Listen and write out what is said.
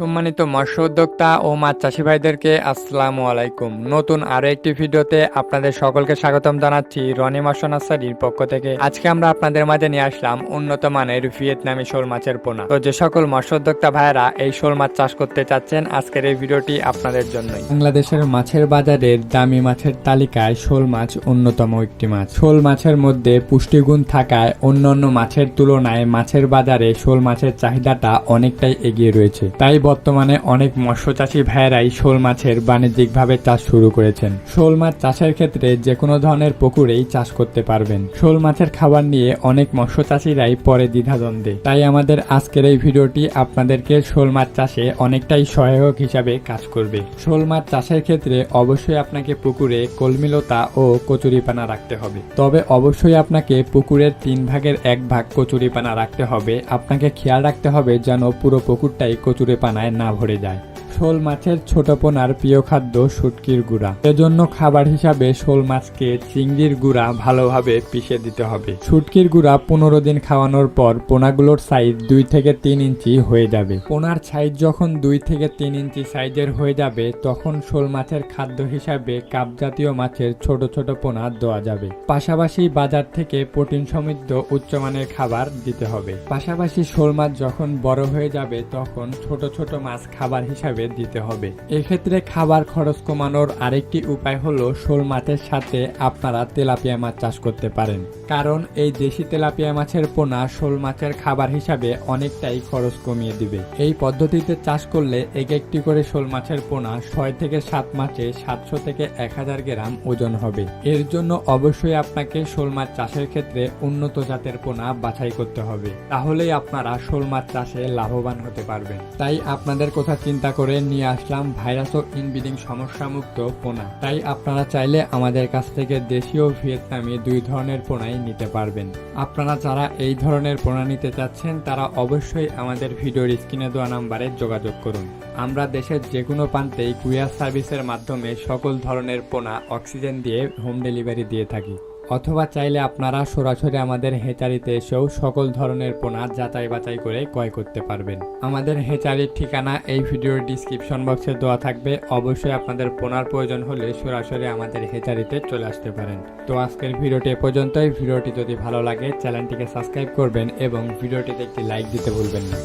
সম্মানিত মৎস্য উদ্যোক্তা ও মাছ চাষি ভাইদেরকে আসসালামু আলাইকুম। নতুন আরও একটি ভিডিওতে আপনাদের সকলকে স্বাগতম জানাচ্ছি রনি মৎস্য নার্সারির পক্ষ থেকে। আজকে আমরা আপনাদের মাঝে নিয়ে আসলাম উন্নত মানের ভিয়েতনামি শোল মাছের পোনা। তো যে সকল মৎস্য উদ্যোক্তা ভাইয়েরা এই শোল মাছ চাষ করতে চাচ্ছেন, আজকের এই ভিডিওটি আপনাদের জন্যই। বাংলাদেশের মাছের বাজারের দামি মাছের তালিকায় শোল মাছ অন্যতম একটি মাছ। শোল মাছের মধ্যে পুষ্টিগুণ থাকায় অন্যান্য মাছের তুলনায় মাছের বাজারে শোল মাছের চাহিদাটা অনেকটাই এগিয়ে রয়েছে। তাই বর্তমানে অনেক মৎস্য চাষী ভাইয়েরাই শোল মাছের বাণিজ্যিকভাবে চাষ শুরু করেছেন। শোল মাছ চাষের ক্ষেত্রে যে কোনো ধরনের পুকুরেই চাষ করতে পারবেন। শোল মাছের খাবার নিয়ে অনেক মৎস্য চাষীরাই পরে দ্বিধাদ্বন্দ্বে। তাই আমাদের আজকের এই ভিডিওটি আপনাদেরকে শোল মাছ চাষে অনেকটাই সহায়ক হিসাবে কাজ করবে। শোল মাছ চাষের ক্ষেত্রে অবশ্যই আপনাকে পুকুরে কলমিলতা ও কচুরিপানা রাখতে হবে। তবে অবশ্যই আপনাকে পুকুরের তিন ভাগের এক ভাগ কচুরিপানা রাখতে হবে। আপনাকে খেয়াল রাখতে হবে যেন পুরো পুকুরটাই কচুরিপানায় না ভরে যায়। শোল মাছের ছোট পোনার প্রিয় খাদ্য শুটকির গুঁড়া। এজন্য খাবার হিসাবে শোল মাছকে চিংড়ির গুঁড়া ভালোভাবে পিষে দিতে হবে। শুটকির গুঁড়া পনেরো দিন খাওয়ানোর পর পোনাগুলোর সাইজ দুই থেকে তিন ইঞ্চি হয়ে যাবে। পোনার সাইজ যখন দুই থেকে তিন ইঞ্চি সাইজের হয়ে যাবে, তখন শোল মাছের খাদ্য হিসাবে কাপ জাতীয় মাছের ছোট ছোট পোনা দেওয়া যাবে। পাশাপাশি বাজার থেকে প্রোটিন সমৃদ্ধ উচ্চমানের খাবার দিতে হবে। পাশাপাশি শোল মাছ যখন বড় হয়ে যাবে, তখন ছোট ছোট মাছ খাবার হিসাবে দিতে হবে। এক্ষেত্রে খাবার খরচ কমানোর আরেকটি উপায় হলো শোল মাছের সাথে আপনারা তেলাপিয়া মাছ চাষ করতে পারেন। কারণ এই দেশি তেলাপিয়া মাছের পোনা শোল মাছের খাবার হিসাবে অনেকটাই খরচ কমিয়ে দিবে। এই পদ্ধতিতে চাষ করলে এক একটি করে শোল মাছের পোনা ছয় থেকে সাত মাসে সাতশো থেকে এক হাজার গ্রাম ওজন হবে। এর জন্য অবশ্যই আপনাকে শোল মাছ চাষের ক্ষেত্রে উন্নত জাতের পোনা বাছাই করতে হবে। তাহলেই আপনারা শোল মাছ চাষে লাভবান হতে পারবেন। তাই আপনাদের কথা চিন্তা করে নিয়ে আসলাম ভাইরাস ও ইনব্রিডিং সমস্যামুক্ত পোনা। তাই আপনারা চাইলে আমাদের কাছ থেকে দেশীয় ভিয়েতনামি দুই ধরনের পোনাই নিতে পারবেন। আপনারা যারা এই ধরনের পোনা নিতে চাচ্ছেন, তারা অবশ্যই আমাদের ভিডিওর স্ক্রিনে দেওয়া নাম্বারে যোগাযোগ করুন। আমরা দেশের যে কোনো প্রান্তেই কুরিয়ার সার্ভিসের মাধ্যমে সকল ধরনের পোনা অক্সিজেন দিয়ে হোম ডেলিভারি দিয়ে থাকি। অথবা চাইলে আপনারা সরাসরি আমাদের হেচারিতে এসেও সকল ধরনের পোনা যাচাই বাছাই করে ক্রয় করতে পারবেন। আমাদের হেচারির ঠিকানা এই ভিডিওর ডিসক্রিপশন বক্সে দেওয়া থাকবে। অবশ্যই আপনাদের পোনার প্রয়োজন হলে সরাসরি আমাদের হেচারিতে চলে আসতে পারেন। তো আজকের ভিডিওটি এ পর্যন্তই। ভিডিওটি যদি ভালো লাগে, চ্যানেলটিকে সাবস্ক্রাইব করবেন এবং ভিডিওটিতে একটি লাইক দিতে ভুলবেন না।